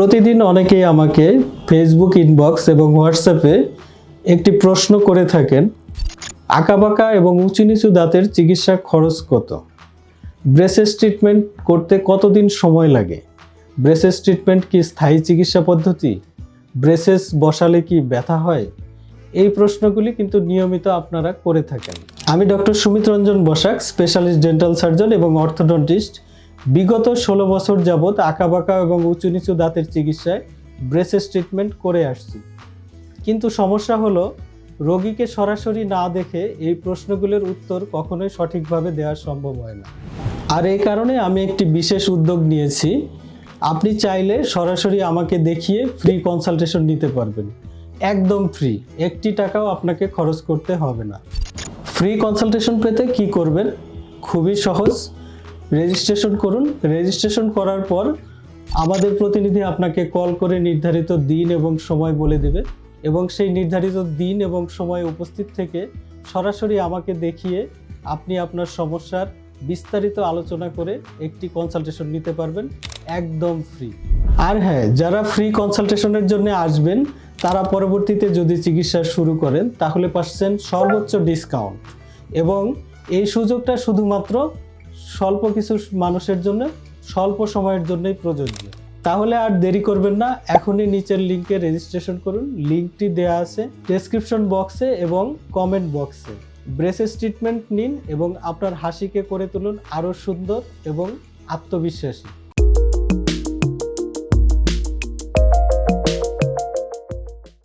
প্রতিদিন অনেকেই আমাকে ফেসবুক ইনবক্স এবং হোয়াটসঅ্যাপে একটি প্রশ্ন করে থাকেন, আঁকাবাঁকা এবং উঁচু নিচু দাঁতের চিকিৎসা খরচ কত? ব্রেসেস ট্রিটমেন্ট করতে কতদিন সময় লাগে? ব্রেসেস ট্রিটমেন্ট কি স্থায়ী চিকিৎসা পদ্ধতি? ব্রেসেস বসালে কি ব্যথা হয়? এই প্রশ্নগুলি কিন্তু নিয়মিত আপনারা করে থাকেন। আমি doctor Sumit Ranjan Basak specialist dental surgeon এবং অর্থোডন্টিস্ট বিগত ষোলো বছর যাবৎ আঁকাবাঁকা এবং উঁচু নিচু দাঁতের চিকিৎসায় ব্রেসেস ট্রিটমেন্ট করে আসছি। কিন্তু সমস্যা হলো, রোগীকে সরাসরি না দেখে এই প্রশ্নগুলোর উত্তর কখনোই সঠিকভাবে দেওয়া সম্ভব হয় না। আর এই কারণে আমি একটি বিশেষ উদ্যোগ নিয়েছি। আপনি চাইলে সরাসরি আমাকে দেখিয়ে ফ্রি কনসালটেশন নিতে পারবেন। একদম ফ্রি একটি টাকাও আপনাকে খরচ করতে হবে না। ফ্রি কনসালটেশন পেতে কি করবেন? খুবই সহজ। রেজিস্ট্রেশন করুন। রেজিস্ট্রেশন করার পর আমাদের প্রতিনিধি আপনাকে কল করে নির্ধারিত দিন এবং সময় বলে দেবে এবং সেই নির্ধারিত দিন এবং সময় উপস্থিত থেকে সরাসরি আমাকে দেখিয়ে আপনি আপনার সমস্যার বিস্তারিত আলোচনা করে একটি কনসালটেশন নিতে পারবেন একদম ফ্রি আর হ্যাঁ যারা ফ্রি কনসালটেশনের জন্য আসবেন, তারা পরবর্তীতে যদি চিকিৎসা শুরু করেন, তাহলে পাচ্ছেন সর্বোচ্চ ডিসকাউন্ট এবং এই সুযোগটা শুধুমাত্র স্বল্প কিছু মানুষের জন্য, স্বল্প সময়ের জন্যই প্রযোজ্য। তাহলে আর দেরি করবেন না, এখনই নিচের লিঙ্কে রেজিস্ট্রেশন করুন। লিঙ্কটি দেয়া আছে ডেসক্রিপশন বক্সে এবং কমেন্ট বক্সে ব্রেসেস ট্রিটমেন্ট নিন এবং আপনার হাসিকে করে তুলুন আরও সুন্দর এবং আত্মবিশ্বাসী।